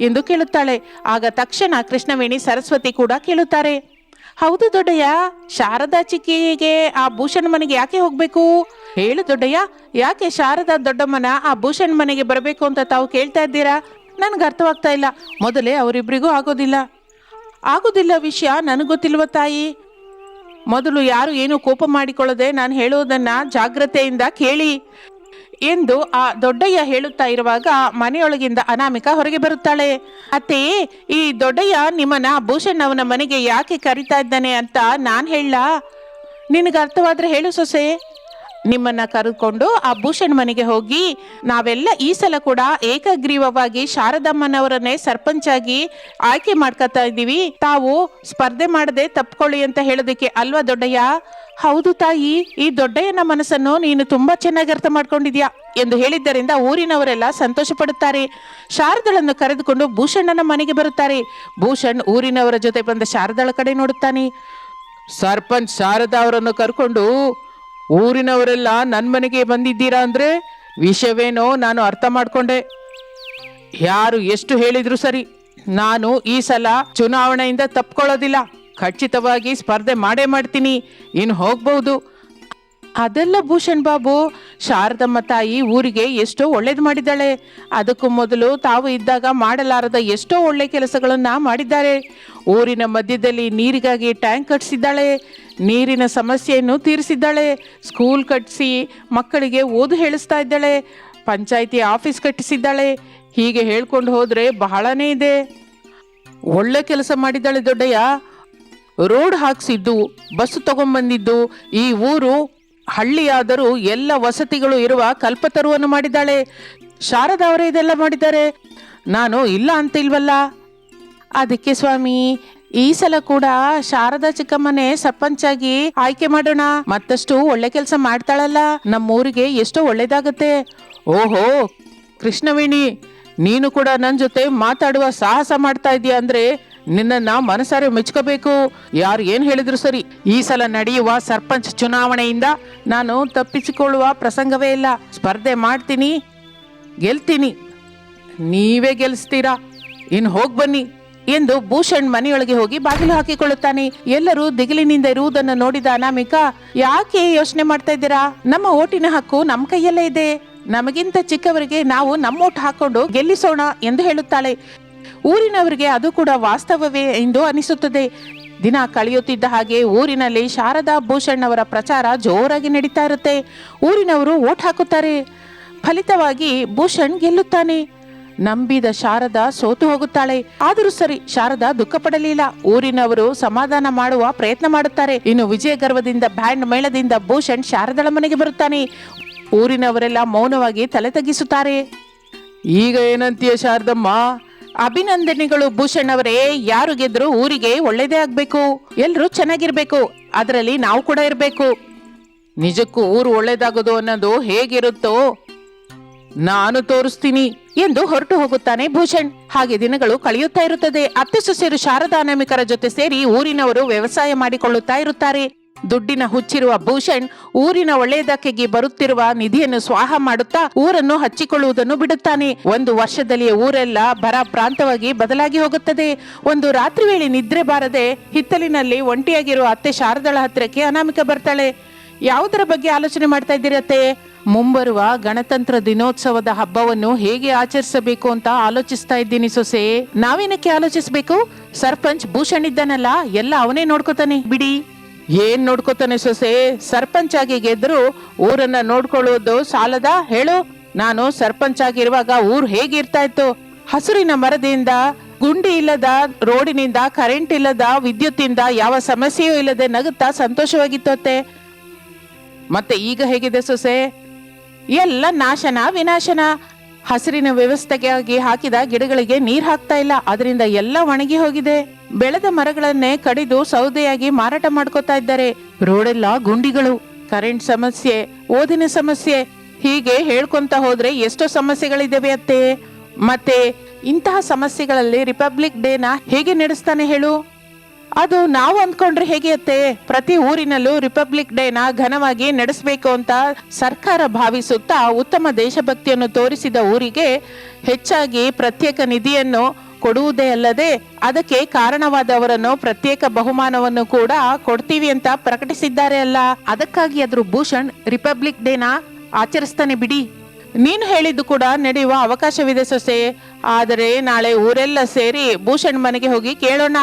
ಎಂದು ಕೇಳುತ್ತಾಳೆ. ಆಗ ತಕ್ಷಣ ಕೃಷ್ಣವೇಣಿ ಸರಸ್ವತಿ ಕೂಡ ಕೇಳುತ್ತಾರೆ. ಹೌದು ದೊಡ್ಡಯ್ಯ, ಶಾರದಾ ಚಿಕ್ಕಿಗೆ ಆ ಭೂಷಣ್ ಮನೆಗೆ ಯಾಕೆ ಹೋಗ್ಬೇಕು? ಹೇಳು ದೊಡ್ಡಯ್ಯ, ಯಾಕೆ ಶಾರದಾ ದೊಡ್ಡಮ್ಮನ ಆ ಭೂಷಣ್ ಮನೆಗೆ ಬರಬೇಕು ಅಂತ ತಾವು ಕೇಳ್ತಾ ಇದ್ದೀರಾ? ನನಗೆ ಅರ್ಥವಾಗ್ತಾ ಇಲ್ಲ. ಮೊದಲೇ ಅವರಿಬ್ಬರಿಗೂ ಆಗೋದಿಲ್ಲ. ಆಗೋದಿಲ್ಲ ವಿಷಯ ನನಗೆ ಗೊತ್ತಿಲ್ವ ತಾಯಿ. ಮೊದಲು ಯಾರು ಏನು ಕೋಪ ಮಾಡಿಕೊಳ್ಳದೆ ನಾನು ಹೇಳುವುದನ್ನ ಜಾಗ್ರತೆಯಿಂದ ಕೇಳಿ. ಎಂದು ಆ ದೊಡ್ಡಯ್ಯ ಹೇಳುತ್ತಾ ಇರುವಾಗ ಮನೆಯೊಳಗಿಂದ ಅನಾಮಿಕ ಹೊರಗೆ ಬರುತ್ತಾಳೆ. ಅತ್ತೆ, ಈ ದೊಡ್ಡಯ್ಯ ನಿಮ್ಮನ್ನ ಭೂಷಣ್ ಅವನ ಮನೆಗೆ ಯಾಕೆ ಕರಿತಾ ಇದ್ದಾನೆ ಅಂತ ನಾನು ಹೇಳ. ನಿನಗೆ ಅರ್ಥವಾದ್ರೆ ಹೇಳು ಸೊಸೆ. ನಿಮ್ಮನ್ನ ಕರೆದುಕೊಂಡು ಆ ಭೂಷಣ್ ಮನೆಗೆ ಹೋಗಿ ನಾವೆಲ್ಲ ಈ ಸಲ ಕೂಡ ಏಕಗ್ರೀವವಾಗಿ ಶಾರದಮ್ಮನವರನ್ನೇ ಸರ್ಪಂಚ್ ಆಗಿ ಆಯ್ಕೆ ಮಾಡ್ಕೊತಾ ಇದ್ದೀವಿ. ತಾವು ಸ್ಪರ್ಧೆ ಮಾಡದೆ ತಪ್ಕೊಳ್ಳಿ ಅಂತ ಹೇಳೋದಕ್ಕೆ ಅಲ್ವಾ ದೊಡ್ಡಯ್ಯ? ಹೌದು ತಾಯಿ, ಈ ದೊಡ್ಡಯ್ಯನ ಮನಸ್ಸನ್ನು ನೀನು ತುಂಬಾ ಚೆನ್ನಾಗಿ ಅರ್ಥ ಮಾಡ್ಕೊಂಡಿದ್ಯಾ? ಎಂದು ಹೇಳಿದ್ದರಿಂದ ಊರಿನವರೆಲ್ಲ ಸಂತೋಷ ಪಡುತ್ತಾರೆ ಶಾರದಳನ್ನು ಕರೆದುಕೊಂಡು ಭೂಷಣನ ಮನೆಗೆ ಬರುತ್ತಾರೆ. ಭೂಷಣ್ ಊರಿನವರ ಜೊತೆ ಬಂದ ಶಾರದಳ ಕಡೆ ನೋಡುತ್ತಾನೆ. ಸರ್ಪಂಚ್ ಶಾರದಾ ಅವರನ್ನು ಕರ್ಕೊಂಡು ಊರಿನವರೆಲ್ಲ ನನ್ನ ಮನೆಗೆ ಬಂದಿದ್ದೀರಾ ಅಂದ್ರೆ ವಿಷಯವೇನೋ ನಾನು ಅರ್ಥ ಮಾಡಿಕೊಂಡೆ. ಯಾರು ಎಷ್ಟು ಹೇಳಿದ್ರು ಸರಿ, ನಾನು ಈ ಸಲ ಚುನಾವಣೆಯಿಂದ ತಪ್ಕೊಳ್ಳೋದಿಲ್ಲ. ಖಚಿತವಾಗಿ ಸ್ಪರ್ಧೆ ಮಾಡೇ ಮಾಡ್ತೀನಿ ಇನ್ನು ಹೋಗ್ಬಹುದು ಅದೆಲ್ಲ ಭೂಷಣ್ ಬಾಬು, ಶಾರದಮ್ಮ ತಾಯಿ ಊರಿಗೆ ಎಷ್ಟೋ ಒಳ್ಳೇದು ಮಾಡಿದ್ದಾಳೆ. ಅದಕ್ಕೂ ಮೊದಲು ತಾವು ಇದ್ದಾಗ ಮಾಡಲಾರದ ಎಷ್ಟೋ ಒಳ್ಳೆ ಕೆಲಸಗಳನ್ನು ಮಾಡಿದ್ದಾರೆ. ಊರಿನ ಮಧ್ಯದಲ್ಲಿ ನೀರಿಗಾಗಿ ಟ್ಯಾಂಕ್ ಕಟ್ಟಿಸಿದ್ದಾಳೆ ನೀರಿನ ಸಮಸ್ಯೆಯನ್ನು ತೀರಿಸಿದ್ದಾಳೆ. ಸ್ಕೂಲ್ ಕಟ್ಟಿಸಿ ಮಕ್ಕಳಿಗೆ ಓದು ಹೇಳಿಸ್ತಾ ಇದ್ದಾಳೆ. ಪಂಚಾಯಿತಿ ಆಫೀಸ್ ಕಟ್ಟಿಸಿದ್ದಾಳೆ. ಹೀಗೆ ಹೇಳ್ಕೊಂಡು ಹೋದ್ರೆ ಬಹಳನೇ ಇದೆ. ಒಳ್ಳೆ ಕೆಲಸ ಮಾಡಿದ್ದಾಳೆ ದೊಡ್ಡಯ್ಯ. ರೋಡ್ ಹಾಕ್ಸಿದ್ದು, ಬಸ್ ತಗೊಂಬಂದಿದ್ದು, ಈ ಊರು ಹಳ್ಳಿಯಾದರೂ ಎಲ್ಲ ವಸತಿಗಳು ಇರುವ ಕಲ್ಪತರುವನ್ನು ಮಾಡಿದ್ದಾಳೆ. ಶಾರದಾ ಅವರೇ ಇದೆಲ್ಲ ಮಾಡಿದ್ದಾರೆ. ನಾನು ಇಲ್ಲ ಅಂತ ಇಲ್ವಲ್ಲ ಅದಕ್ಕೆ ಸ್ವಾಮಿ ಈ ಸಲ ಕೂಡ ಶಾರದಾ ಚಿಕ್ಕಮ್ಮನೆ ಸರ್ಪಂಚಾಗಿ ಆಯ್ಕೆ ಮಾಡೋಣ. ಮತ್ತಷ್ಟು ಒಳ್ಳೆ ಕೆಲಸ ಮಾಡ್ತಾಳಲ್ಲ. ನಮ್ಮೂರಿಗೆ ಎಷ್ಟೋ ಒಳ್ಳೇದಾಗತ್ತೆ. ಓಹೋ, ಕೃಷ್ಣವೇಣಿ, ನೀನು ಕೂಡ ನನ್ನ ಜೊತೆ ಮಾತಾಡುವ ಸಾಹಸ ಮಾಡ್ತಾ ಇದೀಯ ಅಂದ್ರೆ ನಿನ್ನನ್ನ ಮನಸಾರೆ ಮೆಚ್ಕೋಬೇಕು. ಯಾರು ಏನ್ ಹೇಳಿದ್ರು ಸರಿ. ಈ ಸಲ ನಡೆಯುವ ಸರ್ಪಂಚ್ ಚುನಾವಣೆಯಿಂದ ನಾನು ತಪ್ಪಿಸಿಕೊಳ್ಳುವ ಪ್ರಸಂಗವೇ ಇಲ್ಲ. ಸ್ಪರ್ಧೆ ಮಾಡ್ತೀನಿ. ಗೆಲ್ತೀನಿ. ನೀವೇ ಗೆಲ್ಲಿಸ್ತೀರಾ ಇನ್ನು ಹೋಗಿ ಬನ್ನಿ. ಎಂದು ಭೂಷಣ್ ಮನೆಯೊಳಗೆ ಹೋಗಿ ಬಾಗಿಲು ಹಾಕಿಕೊಳ್ಳುತ್ತಾನೆ. ಎಲ್ಲರೂ ದಿಗಿಲಿನಿಂದ ಇರುವುದನ್ನು ನೋಡಿದ ಅನಾಮಿಕಾ, ಯಾಕೆ ಯೋಚನೆ ಮಾಡ್ತಾ ಇದ್ದೀರಾ? ನಮ್ಮ ಓಟಿನ ಹಕ್ಕು ನಮ್ಮ ಕೈಯಲ್ಲೇ ಇದೆ. ನಮಗಿಂತ ಚಿಕ್ಕವರಿಗೆ ನಾವು ನಮ್ಮ ಓಟ್ ಹಾಕೊಂಡು ಗೆಲ್ಲಿಸೋಣ ಎಂದು ಹೇಳುತ್ತಾಳೆ. ಊರಿನವರಿಗೆ ಅದು ಕೂಡ ವಾಸ್ತವವೇ ಎಂದು ಅನಿಸುತ್ತದೆ. ದಿನ ಕಳೆಯುತ್ತಿದ್ದ ಹಾಗೆ ಊರಿನಲ್ಲಿ ಶಾರದಾ ಭೂಷಣ್ ಅವರ ಪ್ರಚಾರ ಜೋರಾಗಿ ನಡೀತಾ ಇರುತ್ತೆ. ಊರಿನವರು ಓಟ್ ಹಾಕುತ್ತಾರೆ. ಫಲಿತವಾಗಿ ಭೂಷಣ್ ಗೆಲ್ಲುತ್ತಾನೆ. ನಂಬಿದ ಶಾರದಾ ಸೋತು ಹೋಗುತ್ತಾಳೆ. ಆದರೂ ಸರಿ ಶಾರದಾ ದುಃಖ ಪಡಲಿಲ್ಲ ಊರಿನವರು ಸಮಾಧಾನ ಮಾಡುವ ಪ್ರಯತ್ನ ಮಾಡುತ್ತಾರೆ. ಇನ್ನು ವಿಜಯ ಗರ್ವದಿಂದ ಬ್ಯಾಂಡ್ ಮೇಳದಿಂದ ಭೂಷಣ್ ಶಾರದಳ ಮನೆಗೆ ಬರುತ್ತಾನೆ. ಊರಿನವರೆಲ್ಲ ಮೌನವಾಗಿ ತಲೆ ತಗ್ಗಿಸುತ್ತಾರೆ. ಈಗ ಏನಂತೀಯ ಶಾರದಮ್ಮ? ಅಭಿನಂದನೆಗಳು ಭೂಷಣ್ ಅವರೇ. ಯಾರು ಗೆದ್ರು ಊರಿಗೆ ಒಳ್ಳೇದೇ ಆಗ್ಬೇಕು. ಎಲ್ರೂ ಚೆನ್ನಾಗಿರ್ಬೇಕು. ಅದರಲ್ಲಿ ನಾವು ಕೂಡ ಇರಬೇಕು. ನಿಜಕ್ಕೂ ಊರು ಒಳ್ಳೇದಾಗೋದು ಅನ್ನೋದು ಹೇಗಿರುತ್ತೋ ನಾನು ತೋರಿಸ್ತೀನಿ ಎಂದು ಹೊರಟು ಹೋಗುತ್ತಾನೆ ಭೂಷಣ್. ಹಾಗೆ ದಿನಗಳು ಕಳೆಯುತ್ತಾ ಇರುತ್ತದೆ. ಅತ್ತೆ ಸೊಸೆಯರು ಶಾರದಾ ಅನಾಮಿಕರ ಜೊತೆ ಸೇರಿ ಊರಿನವರು ವ್ಯವಸಾಯ ಮಾಡಿಕೊಳ್ಳುತ್ತಾ ಇರುತ್ತಾರೆ. ದುಡ್ಡಿನ ಹುಚ್ಚಿರುವ ಭೂಷಣ್ ಊರಿನ ಒಳ್ಳೆಯದಕ್ಕೆಗೆ ಬರುತ್ತಿರುವ ನಿಧಿಯನ್ನು ಸ್ವಾಹ ಮಾಡುತ್ತಾ ಊರನ್ನು ಹಚ್ಚಿಕೊಳ್ಳುವುದನ್ನು ಬಿಡುತ್ತಾನೆ. ಒಂದು ವರ್ಷದಲ್ಲಿ ಊರೆಲ್ಲ ಬರ ಪ್ರಾಂತವಾಗಿ ಬದಲಾಗಿ ಹೋಗುತ್ತದೆ. ಒಂದು ರಾತ್ರಿ ವೇಳೆ ನಿದ್ರೆ ಬಾರದೆ ಹಿತ್ತಲಿನಲ್ಲಿ ಒಂಟಿಯಾಗಿರುವ ಅತ್ತೆ ಶಾರದಳ ಹತ್ತಿರಕ್ಕೆ ಅನಾಮಿಕ ಬರ್ತಾಳೆ. ಯಾವುದರ ಬಗ್ಗೆ ಆಲೋಚನೆ ಮಾಡ್ತಾ ಇದ್ದೀರತ್ತೆ ಮುಂಬರುವ ಗಣತಂತ್ರ ದಿನೋತ್ಸವದ ಹಬ್ಬವನ್ನು ಹೇಗೆ ಆಚರಿಸಬೇಕು ಅಂತ ಆಲೋಚಿಸ್ತಾ ಇದ್ದೀನಿ ಸೊಸೆ. ನಾವೇನಕ್ಕೆ ಆಲೋಚಿಸ್ಬೇಕು? ಸರ್ಪಂಚ್ ಭೂಷಣ್ ಇದ್ದಾನಲ್ಲ, ಎಲ್ಲ ಅವನೇ ನೋಡ್ಕೋತಾನೆ. ಬಿಡಿ. ಏನ್ ನೋಡ್ಕೋತಾನೆ ಸೊಸೆ? ಸರ್ಪಂಚ್ ಆಗಿ ಗೆದ್ರು, ಊರನ್ನ ನೋಡ್ಕೊಳ್ಳೋದು ಸಾಲದ? ಹೇಳು. ನಾನು ಸರ್ಪಂಚ್ ಆಗಿರುವಾಗ ಊರ್ ಹೇಗಿರ್ತಾ ಇತ್ತು? ಹಸುರಿನ ಮರದಿಂದ, ಗುಂಡಿ ಇಲ್ಲದ ರೋಡಿನಿಂದ, ಕರೆಂಟ್ ಇಲ್ಲದ, ವಿದ್ಯುತ್ತಿಂದ ಯಾವ ಸಮಸ್ಯೆಯೂ ಇಲ್ಲದೆ ನಗುತ್ತಾ ಸಂತೋಷವಾಗಿತ್ತು ಅತ್ತೆ. ಮತ್ತೆ ಈಗ ಹೇಗಿದೆ ಸೊಸೆ? ಎಲ್ಲ ನಾಶನ ವಿನಾಶನ? ಹಸಿರಿನ ವ್ಯವಸ್ಥೆಗಾಗಿ ಹಾಕಿದ ಗಿಡಗಳಿಗೆ ನೀರ್ ಹಾಕ್ತಾ ಇಲ್ಲ ಅದರಿಂದ ಎಲ್ಲ ಒಣಗಿ ಹೋಗಿದೆ. ಬೆಳೆದ ಮರಗಳನ್ನೇ ಕಡಿದು ಸೌದೆಯಾಗಿ ಮಾರಾಟ ಮಾಡ್ಕೋತಾ ಇದ್ದಾರೆ. ರೋಡೆಲ್ಲ ಗುಂಡಿಗಳು. ಕರೆಂಟ್ ಸಮಸ್ಯೆ, ಓದಿನ ಸಮಸ್ಯೆ. ಹೀಗೆ ಹೇಳ್ಕೊಂತ ಹೋದ್ರೆ ಎಷ್ಟೋ ಸಮಸ್ಯೆಗಳಿದ್ದಾವೆ ಅತ್ತೆ. ಮತ್ತೆ ಇಂತಹ ಸಮಸ್ಯೆಗಳಲ್ಲಿ ರಿಪಬ್ಲಿಕ್ ಡೇನ ಹೇಗೆ ನಡೆಸ್ತಾನೆ ಹೇಳು? ಅದು ನಾವು ಅಂದ್ಕೊಂಡ್ರೆ ಹೇಗೆತ್ತೆ ಪ್ರತಿ ಊರಿನಲ್ಲೂ ರಿಪಬ್ಲಿಕ್ ಡೇನ ಘನವಾಗಿ ನಡೆಸಬೇಕು ಅಂತ ಸರ್ಕಾರ ಭಾವಿಸುತ್ತಾ ಉತ್ತಮ ದೇಶಭಕ್ತಿಯನ್ನು ತೋರಿಸಿದ ಊರಿಗೆ ಹೆಚ್ಚಾಗಿ ಪ್ರತ್ಯೇಕ ನಿಧಿಯನ್ನು ಕೊಡುವುದೇ ಅಲ್ಲದೆ ಅದಕ್ಕೆ ಕಾರಣವಾದವರನ್ನು ಪ್ರತ್ಯೇಕ ಬಹುಮಾನವನ್ನು ಕೂಡ ಕೊಡ್ತೀವಿ ಅಂತ ಪ್ರಕಟಿಸಿದ್ದಾರೆ ಅಲ್ಲ? ಅದಕ್ಕಾಗಿ ಅದ್ರ ಭೂಷಣ್ ರಿಪಬ್ಲಿಕ್ ಡೇನ ಆಚರಿಸ್ತಾನೆ ಬಿಡಿ. ನೀನು ಹೇಳಿದ್ದು ಕೂಡ ನಡೆಯುವ ಅವಕಾಶವಿದೆ ಸೊಸೆ. ಆದರೆ ನಾಳೆ ಊರೆಲ್ಲ ಸೇರಿ ಭೂಷಣ್ ಮನೆಗೆ ಹೋಗಿ ಕೇಳೋಣ.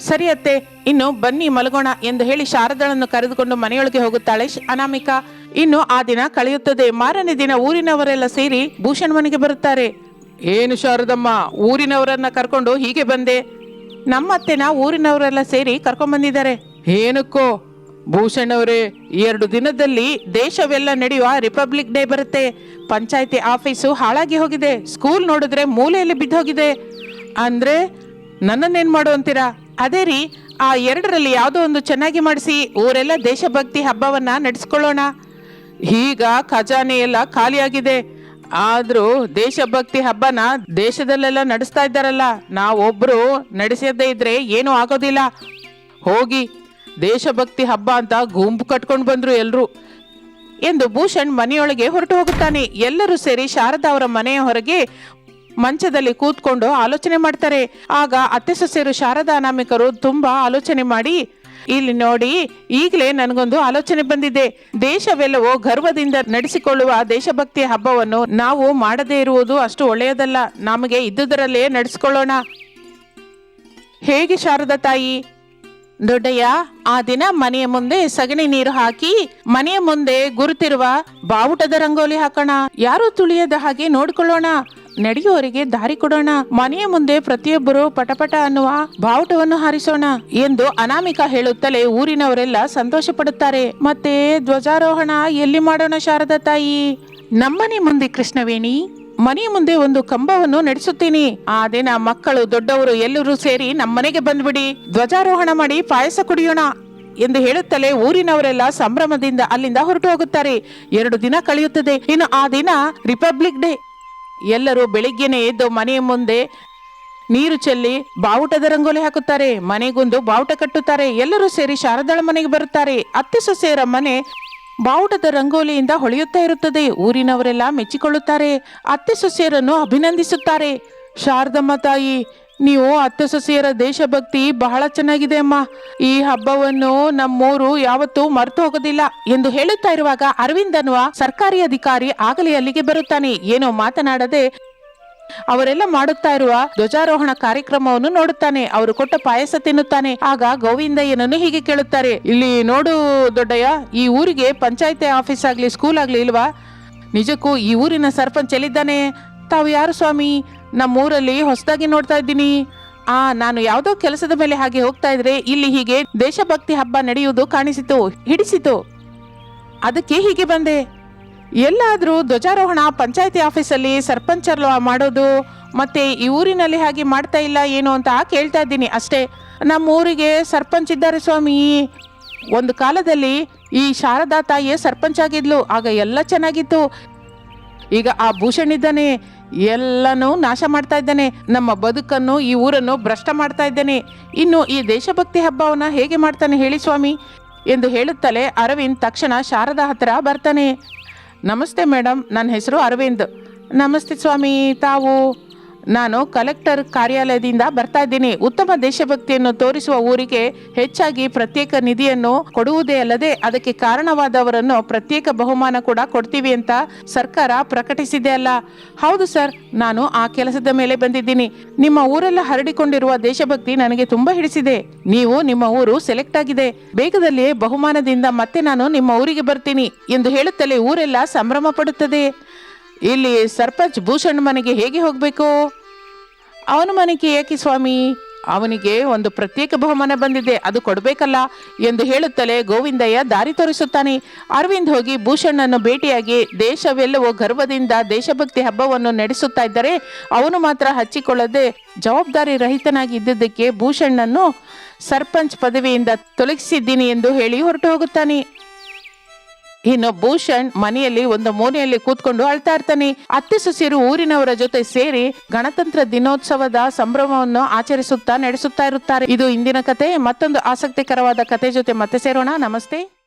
ಸರಿ ಅತ್ತೆ ಇನ್ನು ಬನ್ನಿ ಮಲಗೋಣ ಎಂದು ಹೇಳಿ ಶಾರದಳನ್ನು ಕರೆದುಕೊಂಡು ಮನೆಯೊಳಗೆ ಹೋಗುತ್ತಾಳೆ ಅನಾಮಿಕಾ. ಇನ್ನು ಆ ದಿನ ಕಳೆಯುತ್ತದೆ. ಮಾರನೇ ದಿನ ಊರಿನವರೆಲ್ಲ ಸೇರಿ ಭೂಷಣ್ ಮನೆಗೆ ಬರುತ್ತಾರೆ. ಏನು ಶಾರದಮ್ಮ ಊರಿನವರನ್ನ ಕರ್ಕೊಂಡು ಹೀಗೆ ಬಂದೆ? ನಮ್ಮ ಅತ್ತೆನ ಊರಿನವರೆಲ್ಲ ಸೇರಿ ಕರ್ಕೊಂಡ್ ಬಂದಿದ್ದಾರೆ. ಏನಕ್ಕೋ? ಭೂಷಣ್ ಅವರೇ ಎರಡು ದಿನದಲ್ಲಿ ದೇಶವೆಲ್ಲ ನಡೆಯುವ ರಿಪಬ್ಲಿಕ್ ಡೇ ಬರುತ್ತೆ. ಪಂಚಾಯತಿ ಆಫೀಸು ಹಾಳಾಗಿ ಹೋಗಿದೆ. ಸ್ಕೂಲ್ ನೋಡಿದ್ರೆ ಮೂಲೆಯಲ್ಲಿ ಬಿದ್ದೋಗಿದೆ. ಅಂದ್ರೆ ನನ್ನನ್ನೇನ್ ಮಾಡು ಅಂತೀರಾ? ಅದೇ ರೀ, ಆ ಎರಡರಲ್ಲಿ ಯಾವುದೋ ಒಂದು ಚೆನ್ನಾಗಿ ಮಾಡಿಸಿ, ಊರೆಲ್ಲ ದೇಶಭಕ್ತಿ ಹಬ್ಬವನ್ನ ನಡೆಸ್ಕೊಳ್ಳೋಣ. ಈಗ ಖಜಾನೆ ಎಲ್ಲ ಖಾಲಿಯಾಗಿದೆ ಆದರೂ ದೇಶಭಕ್ತಿ ಹಬ್ಬನ ದೇಶದಲ್ಲೆಲ್ಲ ನಡೆಸ್ತಾ ಇದ್ದಾರಲ್ಲ, ನಾವೊಬ್ರು ನಡೆಸದೇ ಇದ್ರೆ ಏನೂ ಆಗೋದಿಲ್ಲ. ಹೋಗಿ, ದೇಶಭಕ್ತಿ ಹಬ್ಬ ಅಂತ ಗುಂಪು ಕಟ್ಕೊಂಡು ಬಂದ್ರು ಎಲ್ಲರೂ ಎಂದು ಭೂಷಣ್ ಮನೆಯೊಳಗೆ ಹೊರಟು ಹೋಗುತ್ತಾನೆ. ಎಲ್ಲರೂ ಸೇರಿ ಶಾರದಾ ಅವರ ಮನೆಯ ಹೊರಗೆ ಮಂಚದಲ್ಲಿ ಕೂತ್ಕೊಂಡು ಆಲೋಚನೆ ಮಾಡ್ತಾರೆ. ಆಗ ಅತ್ತೆ ಸೊಸೆಯರು ಶಾರದಾ ನಾಮಿಕರು ತುಂಬಾ ಆಲೋಚನೆ ಮಾಡಿ, ಇಲ್ಲಿ ನೋಡಿ, ಈಗಲೇ ನನಗೊಂದು ಆಲೋಚನೆ ಬಂದಿದೆ. ದೇಶವೆಲ್ಲವೂ ಗರ್ವದಿಂದ ನಡೆಸಿಕೊಳ್ಳುವ ದೇಶಭಕ್ತಿ ಹಬ್ಬವನ್ನು ನಾವು ಮಾಡದೇ ಇರುವುದು ಅಷ್ಟು ಒಳ್ಳೆಯದಲ್ಲ. ನಮಗೆ ಇದ್ದುದರಲ್ಲೇ ನಡೆಸ್ಕೊಳ್ಳೋಣ. ಹೇಗೆ ಶಾರದ ತಾಯಿ? ದೊಡ್ಡಯ್ಯ, ಆ ದಿನ ಮನೆಯ ಮುಂದೆ ಸಗಣಿ ನೀರು ಹಾಕಿ, ಮನೆಯ ಮುಂದೆ ಗುರುತಿರುವ ಬಾವುಟದ ರಂಗೋಲಿ ಹಾಕೋಣ. ಯಾರು ತುಳಿಯದ ಹಾಗೆ ನೋಡ್ಕೊಳ್ಳೋಣ. ನಡೆಯುವವರಿಗೆ ದಾರಿ ಕೊಡೋಣ. ಮನೆಯ ಮುಂದೆ ಪ್ರತಿಯೊಬ್ಬರು ಪಟಪಟ ಅನ್ನುವ ಬಾವುಟವನ್ನು ಹಾರಿಸೋಣ ಎಂದು ಅನಾಮಿಕಾ ಹೇಳುತ್ತಲೇ ಊರಿನವರೆಲ್ಲ ಸಂತೋಷ ಪಡುತ್ತಾರೆ ಮತ್ತೆ ಧ್ವಜಾರೋಹಣ ಎಲ್ಲಿ ಮಾಡೋಣ ಶಾರದಾ ತಾಯಿ? ನಮ್ಮನೆ ಮುಂದೆ ಕೃಷ್ಣವೇಣಿ, ಮನೆಯ ಮುಂದೆ ಒಂದು ಕಂಬವನ್ನು ನಡೆಸುತ್ತೀನಿ. ಆ ದಿನ ಮಕ್ಕಳು ದೊಡ್ಡವರು ಎಲ್ಲರೂ ಸೇರಿ ನಮ್ಮನೆಗೆ ಬಂದ್ಬಿಡಿ. ಧ್ವಜಾರೋಹಣ ಮಾಡಿ ಪಾಯಸ ಕುಡಿಯೋಣ ಎಂದು ಹೇಳುತ್ತಲೇ ಊರಿನವರೆಲ್ಲ ಸಂಭ್ರಮದಿಂದ ಅಲ್ಲಿಂದ ಹೊರಟು ಹೋಗುತ್ತಾರೆ. ಎರಡು ದಿನ ಕಳೆಯುತ್ತದೆ. ಇನ್ನು ಆ ದಿನ ರಿಪಬ್ಲಿಕ್ ಡೇ. ಎಲ್ಲರೂ ಬೆಳಿಗ್ಗೆನೆ ಎದ್ದು ಮನೆಯ ಮುಂದೆ ನೀರು ಚೆಲ್ಲಿ ಬಾವುಟದ ರಂಗೋಲಿ ಹಾಕುತ್ತಾರೆ, ಮನೆಗೊಂದು ಬಾವುಟ ಕಟ್ಟುತ್ತಾರೆ, ಎಲ್ಲರೂ ಸೇರಿ ಶಾರದಾಳ ಮನೆಗೆ ಬರುತ್ತಾರೆ. ಅತ್ತೆ ಸೊಸೆಯರ ಮನೆ ಬಾವುಟದ ರಂಗೋಲಿಯಿಂದ ಹೊಳೆಯುತ್ತಾ ಇರುತ್ತದೆ. ಊರಿನವರೆಲ್ಲ ಮೆಚ್ಚಿಕೊಳ್ಳುತ್ತಾರೆ. ಅತ್ತೆ ಸೊಸೆಯರನ್ನು ಅಭಿನಂದಿಸುತ್ತಾರೆ. ಶಾರದಮ್ಮ ತಾಯಿ ನೀವು ಅತ್ತ ಸೊಸೆಯರ ದೇಶಭಕ್ತಿ ಬಹಳ ಚೆನ್ನಾಗಿದೆ ಅಮ್ಮ. ಈ ಹಬ್ಬವನ್ನು ನಮ್ಮೂರು ಯಾವತ್ತೂ ಮರೆತು ಹೋಗೋದಿಲ್ಲ ಎಂದು ಹೇಳುತ್ತಾ ಇರುವಾಗ ಅರವಿಂದ್ ಅನ್ನುವ ಸರ್ಕಾರಿ ಅಧಿಕಾರಿ ಆಗಲೇ ಅಲ್ಲಿಗೆ ಬರುತ್ತಾನೆ. ಏನೋ ಮಾತನಾಡದೆ ಅವರೆಲ್ಲ ಮಾಡುತ್ತಾ ಇರುವ ಧ್ವಜಾರೋಹಣ ಕಾರ್ಯಕ್ರಮವನ್ನು ನೋಡುತ್ತಾನೆ. ಅವರು ಕೊಟ್ಟ ಪಾಯಸ ತಿನ್ನುತ್ತಾನೆ. ಆಗ ಗೋವಿಂದಯ್ಯನನ್ನು ಹೀಗೆ ಕೇಳುತ್ತಾರೆ. ಇಲ್ಲಿ ನೋಡು ದೊಡ್ಡಯ್ಯ, ಈ ಊರಿಗೆ ಪಂಚಾಯತಿ ಆಫೀಸ್ ಆಗ್ಲಿ, ಸ್ಕೂಲ್ ಆಗ್ಲಿ ಇಲ್ವಾ? ನಿಜಕ್ಕೂ ಈ ಊರಿನ ಸರ್ಪಂಚ್ ಎಲ್ಲಿದ್ದಾನೆ? ತಾವು ಯಾರು ಸ್ವಾಮಿ? ನಮ್ಮೂರಲ್ಲಿ ಹೊಸದಾಗಿ ನೋಡ್ತಾ ಇದ್ದೀನಿ. ಆ, ನಾನು ಯಾವುದೋ ಕೆಲಸದ ಮೇಲೆ ಹಾಗೆ ಹೋಗ್ತಾ ಇದ್ರೆ ಇಲ್ಲಿ ಹೀಗೆ ದೇಶಭಕ್ತಿ ಹಬ್ಬ ನಡೆಯುವುದು ಕಾಣಿಸಿತು, ಹಿಡಿಸಿತು. ಅದಕ್ಕೆ ಹೀಗೆ ಬಂದೆ. ಎಲ್ಲಾದರೂ ಧ್ವಜಾರೋಹಣ ಪಂಚಾಯತಿ ಆಫೀಸಲ್ಲಿ ಸರ್ಪಂಚರ್ಲು ಮಾಡೋದು, ಮತ್ತೆ ಈ ಊರಿನಲ್ಲಿ ಹಾಗೆ ಮಾಡ್ತಾ ಇಲ್ಲ ಏನು ಅಂತ ಕೇಳ್ತಾ ಇದ್ದೀನಿ ಅಷ್ಟೇ. ನಮ್ಮ ಊರಿಗೆ ಸರ್ಪಂಚ್ ಇದ್ದಾರೆ ಸ್ವಾಮಿ. ಒಂದು ಕಾಲದಲ್ಲಿ ಈ ಶಾರದಾ ತಾಯಿಯೇ ಸರ್ಪಂಚ್ ಆಗಿದ್ಲು ಆಗ ಎಲ್ಲ ಚೆನ್ನಾಗಿತ್ತು. ಈಗ ಆ ಭೂಷಣ್ ಇದ್ದಾನೆ. ಎಲ್ಲನೂ ನಾಶ ಮಾಡ್ತಾ ಇದ್ದಾನೆ. ನಮ್ಮ ಬದುಕನ್ನು, ಈ ಊರನ್ನು ಭ್ರಷ್ಟ ಮಾಡ್ತಾ ಇದ್ದಾನೆ. ಇನ್ನು ಈ ದೇಶಭಕ್ತಿ ಹಬ್ಬವನ್ನು ಹೇಗೆ ಮಾಡ್ತಾನೆ ಹೇಳಿ ಸ್ವಾಮಿ? ಎಂದು ಹೇಳುತ್ತಲೇ ಅರವಿಂದ್ ತಕ್ಷಣ ಶಾರದಾ ಹತ್ರ ಬರ್ತಾನೆ. ನಮಸ್ತೆ ಮೇಡಮ್ ನನ್ನ ಹೆಸರು ಅರವಿಂದ್. ನಮಸ್ತೆ ಸ್ವಾಮಿ, ತಾವು? ನಾನು ಕಲೆಕ್ಟರ್ ಕಾರ್ಯಾಲಯದಿಂದ ಬರ್ತಾ ಇದ್ದೀನಿ. ಉತ್ತಮ ದೇಶಭಕ್ತಿಯನ್ನು ತೋರಿಸುವ ಊರಿಗೆ ಹೆಚ್ಚಾಗಿ ಪ್ರತ್ಯೇಕ ನಿಧಿಯನ್ನು ಕೊಡುವುದೇ ಅಲ್ಲದೆ ಅದಕ್ಕೆ ಕಾರಣವಾದವರನ್ನು ಪ್ರತ್ಯೇಕ ಬಹುಮಾನ ಕೂಡ ಕೊಡ್ತೀವಿ ಅಂತ ಸರ್ಕಾರ ಪ್ರಕಟಿಸಿದೆ ಅಲ್ಲ. ಹೌದು ಸರ್, ನಾನು ಆ ಕೆಲಸದ ಮೇಲೆ ಬಂದಿದ್ದೀನಿ. ನಿಮ್ಮ ಊರೆಲ್ಲ ಹರಡಿಕೊಂಡಿರುವ ದೇಶಭಕ್ತಿ ನನಗೆ ತುಂಬಾ ಹಿಡಿಸಿದೆ. ನೀವು ನಿಮ್ಮ ಊರು ಸೆಲೆಕ್ಟ್ ಆಗಿದೆ. ಬೇಗದಲ್ಲಿಯೇ ಬಹುಮಾನದಿಂದ ಮತ್ತೆ ನಾನು ನಿಮ್ಮ ಊರಿಗೆ ಬರ್ತೀನಿ ಎಂದು ಹೇಳುತ್ತಲೇ ಊರೆಲ್ಲ ಸಂಭ್ರಮ ಪಡುತ್ತದೆ. ಇಲ್ಲಿ ಸರ್ಪಂಚ್ ಭೂಷಣ್ ಮನೆಗೆ ಹೇಗೆ ಹೋಗಬೇಕು? ಅವನ ಮನೆಗೆ ಏಕೆ ಸ್ವಾಮಿ? ಅವನಿಗೆ ಒಂದು ಪ್ರತ್ಯೇಕ ಬಹುಮಾನ ಬಂದಿದೆ, ಅದು ಕೊಡಬೇಕಲ್ಲ ಎಂದು ಹೇಳುತ್ತಲೇ ಗೋವಿಂದಯ್ಯ ದಾರಿ ತೋರಿಸುತ್ತಾನೆ. ಅರವಿಂದ್ ಹೋಗಿ ಭೂಷಣ್ಣನ್ನು ಭೇಟಿಯಾಗಿ ದೇಶವೆಲ್ಲವೂ ಗರ್ವದಿಂದ ದೇಶಭಕ್ತಿ ಹಬ್ಬವನ್ನು ನಡೆಸುತ್ತಾ ಇದ್ದರೆ ಅವನು ಮಾತ್ರ ಹಚ್ಚಿಕೊಳ್ಳದೆ ಜವಾಬ್ದಾರಿ ರಹಿತನಾಗಿ ಇದ್ದಿದ್ದಕ್ಕೆ ಭೂಷಣ್ಣನ್ನು ಸರ್ಪಂಚ್ ಪದವಿಯಿಂದ ತೊಲಗಿಸಿದ್ದೀನಿ ಎಂದು ಹೇಳಿ ಹೊರಟು ಹೋಗುತ್ತಾನೆ. ಇನ್ನು ಭೂಷಣ್ ಮನೆಯಲ್ಲಿ ಒಂದು ಮೂನೆಯಲ್ಲಿ ಕೂತ್ಕೊಂಡು ಅಳ್ತಾ ಇರ್ತಾನೆ. ಅತ್ತೆ ಸೊಸೆಯರು ಊರಿನವರ ಜೊತೆ ಸೇರಿ ಗಣತಂತ್ರ ದಿನೋತ್ಸವದ ಸಂಭ್ರಮವನ್ನು ಆಚರಿಸುತ್ತಾ ನಡೆಸುತ್ತಾ ಇರುತ್ತಾರೆ. ಇದು ಇಂದಿನ ಕತೆ, ಮತ್ತೊಂದು ಆಸಕ್ತಿಕರವಾದ ಕತೆ ಜೊತೆ ಮತ್ತೆ ಸೇರೋಣ. ನಮಸ್ತೆ.